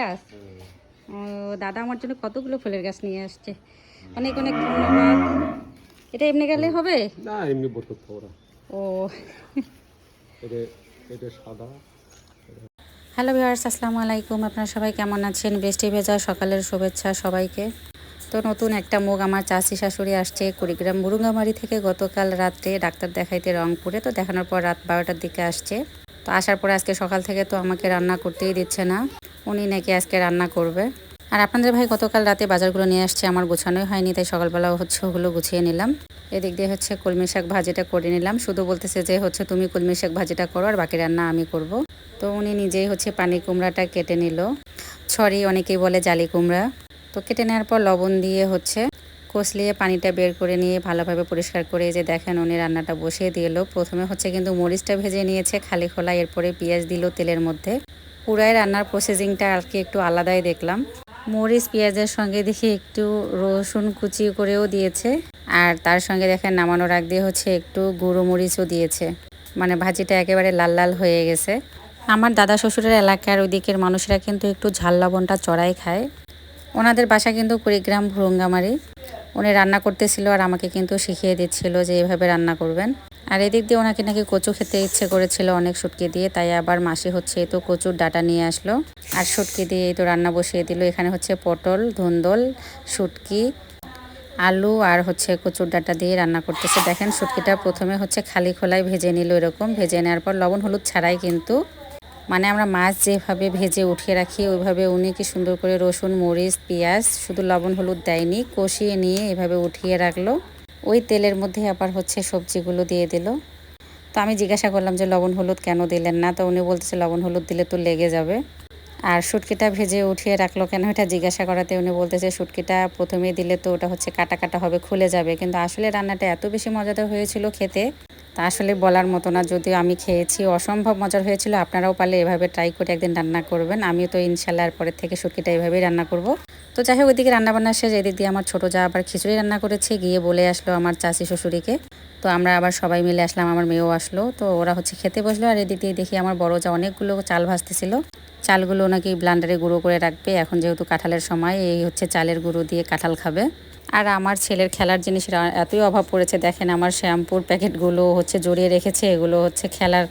গাছ? ও দাদা আমার জন্য কতগুলো ফুলের গাছ নিয়ে আসছে। অনেক অনেক ধন্যবাদ। এটা এমনি গেলে হবে? না এমনি বোতল ওরা ও। এটা এটা সাদা। হ্যালো ভিউয়ার্স আসসালামু আলাইকুম। আপনারা সবাই কেমন আছেন? বৃষ্টি ভেজা সকালের শুভেচ্ছা সবাইকে। তো নতুন একটা মুখ আমার চাষি শাশুড়ি আসছে কুড়িগ্রাম বুরুঙ্গামারি থেকে গতকাল রাত্রে ডাক্তার দেখাইতে রংপুরে। তো দেখানোর পর রাত বারোটার দিকে আসছে। তো আসার পরে আজকে সকাল থেকে তো আমাকে রান্না করতেই দিচ্ছে না। উনি নাকি আজকে রান্না করবে। আর আপনাদের ভাই গতকাল রাতে বাজারগুলো নিয়ে আসছে, আমার গোছানোই হয়নি, তাই সকালবেলা হচ্ছে ওগুলো গুছিয়ে নিলাম। এদিক দিয়ে হচ্ছে কলমি শাক ভাজিটা করে নিলাম। শুধু বলতেছে যে হচ্ছে তুমি কলমি শাক ভাজিটা করো, আর বাকি রান্না আমি করব। তো উনি নিজেই হচ্ছে পানি কুমড়াটা কেটে নিল। ছড়ি অনেকেই বলে জালি কুমড়া। তো কেটে নেওয়ার পর লবণ দিয়ে হচ্ছে কষলিয়ে পানিটা বের করে নিয়ে ভালোভাবে পরিষ্কার করে যে দেখেন উনি রান্নাটা বসিয়ে দিল। প্রথমে হচ্ছে কিন্তু মরিচটা ভেজে নিয়েছে খালি খোলা, এরপরে পেঁয়াজ দিল তেলের মধ্যে। পুরাই রান্নার প্রসেসিংটা আর কি একটু আলাদাই দেখলাম। মরিচ পেঁয়াজের সঙ্গে দেখি একটু রসুন কুচি করেও দিয়েছে। আর তার সঙ্গে দেখেন নামানোর আগ দিয়ে হচ্ছে একটু গুঁড়ো মরিচও দিয়েছে। মানে ভাজিটা একেবারে লাল লাল হয়ে গেছে। আমার দাদা শ্বশুরের এলাকার ওইদিকের মানুষরা কিন্তু একটু ঝাল লবণটা চড়াই খায়। ওনাদের বাসা কিন্তু কুড়িগ্রাম ভুরুঙ্গামারি। উনি রান্না করতেছিল আর আমাকে কিন্তু শিখিয়ে দিচ্ছিল যে এভাবে রান্না করবেন। আর এদিক দিয়ে ওনাকে নাকি কচু খেতে ইচ্ছে করেছিল অনেক শুটকি দিয়ে, তাই আবার মাসি হচ্ছে তো কচুর ডাটা নিয়ে আসলো। আর শুটকি দিয়ে এই তো রান্না বসিয়ে দিল। এখানে হচ্ছে পটল, ধুন্দল, শুটকি, আলু আর হচ্ছে কচুর ডাটা দিয়ে রান্না করতেছে। দেখেন শুটকিটা প্রথমে হচ্ছে খালি খোলায় ভেজে নিল এরকম। ভেজে নেওয়ার পর লবণ হলুদ ছাড়াই কিন্তু মানে আমরা মাছ যেভাবে ভেজে উঠিয়ে রাখি, ওইভাবে উনি কি সুন্দর করে রসুন, মরিচ, পেঁয়াজ, শুধু লবণ, হলুদ দেয়নি, কষিয়ে নিয়ে এভাবে উঠিয়ে রাখল। ওই তেলের মধ্যে আবার হচ্ছে সবজিগুলো দিয়ে দিল। তো আমি জিজ্ঞাসা করলাম যে, লবণ, হলুদ কেন দিলেন না? তো উনি বলতেছে, লবণ, হলুদ দিলে তো লেগে যাবে। আর শুটকিটা ভেজে উঠিয়ে রাখল কেন এটা জিজ্ঞাসা করাতে উনি বলতেছে, শুটকিটা প্রথমে দিলে তো ওটা হচ্ছে কাটা কাটা হবে, খুলে যাবে। কিন্তু আসলে রান্নাটা এত বেশি মজাদার হয়েছিল খেতে তা আসলে বলার মতো না, যদিও আমি খেয়েছি। অসম্ভব মজার হয়েছিল, আপনারাও পারলে এভাবে ট্রাই করে একদিন রান্না করবেন। আমিও তো ইনশাল্লাহ পরের থেকে শুটকিটা এভাবেই রান্না করব। তো যাই হোক, ওইদিকে রান্নাবান্না শেষ, এদিক দিয়ে আমার ছোটো যা আবার খিচুড়ি রান্না করেছে, গিয়ে বলে আসলো আমার চাষি শ্বশুরিকে। তো আমরা আবার সবাই মিলে আসলাম, আমার মেয়েও আসলো। তো ওরা হচ্ছে খেতে বসল, আর এদিক দিয়ে দেখি আমার বড় যা অনেকগুলো চাল ভাজতেছিল। চালগুলো নাকি ব্লান্ডারে গুঁড়ো করে রাখবে, এখন যেহেতু কাঁঠালের সময়, এই হচ্ছে চালের গুঁড়ো দিয়ে কাঁঠাল খাবে। আর আমার ছেলের খেলার জিনিসের এতই অভাব পড়েছে, দেখেন আমার শ্যাম্পুর প্যাকেটগুলো হচ্ছে জড়িয়ে রেখেছে, এগুলো হচ্ছে খেলার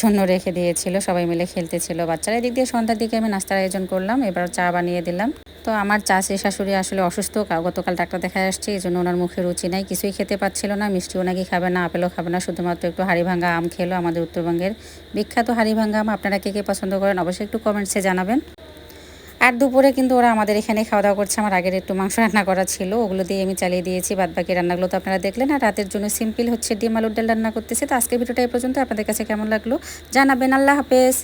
জন্য রেখে দিয়েছিল, সবাই মিলে খেলতেছিল। বাচ্চারা এদিক দিয়ে সন্ধ্যার দিকে আমি নাস্তার আয়োজন করলাম, এবার চা বানিয়ে দিলাম। তো আমার চাষি শাশুড়ি আসলে অসুস্থ গতকাল ডাক্তার দেখা আসছে এই জন্য ওনার মুখে রুচি নাই, কিছুই খেতে পাচ্ছিল না মিষ্টিও নাকি খাবে না, আপেলও খাবে না, শুধুমাত্র একটু হাড়িভাঙ্গা আম খেলো আমাদের উত্তরবঙ্গের বিখ্যাত হাড়িভাঙ্গা আম। আপনারা কে কে পছন্দ করেন, অবশ্যই একটু কমেন্টসে জানাবেন। আর দুপুরে কিন্তু ওরা আমাদের এখানে খাওয়া দাওয়া করছে। আমার আগের একটু মাংস রান্না করা ছিল, ওগুলো দিয়ে আমি চালিয়ে দিয়েছি বাদ বাকি রান্নাগুলো তো আপনারা দেখলেন। আর রাতের জন্য সিম্পল হচ্ছে ডিম আলুর ডাল রান্না করতেছে। তো আজকে ভিডিওটা এই পর্যন্ত আপনাদের কাছে কেমন লাগল জানাবেন। আল্লাহ হাফেজ।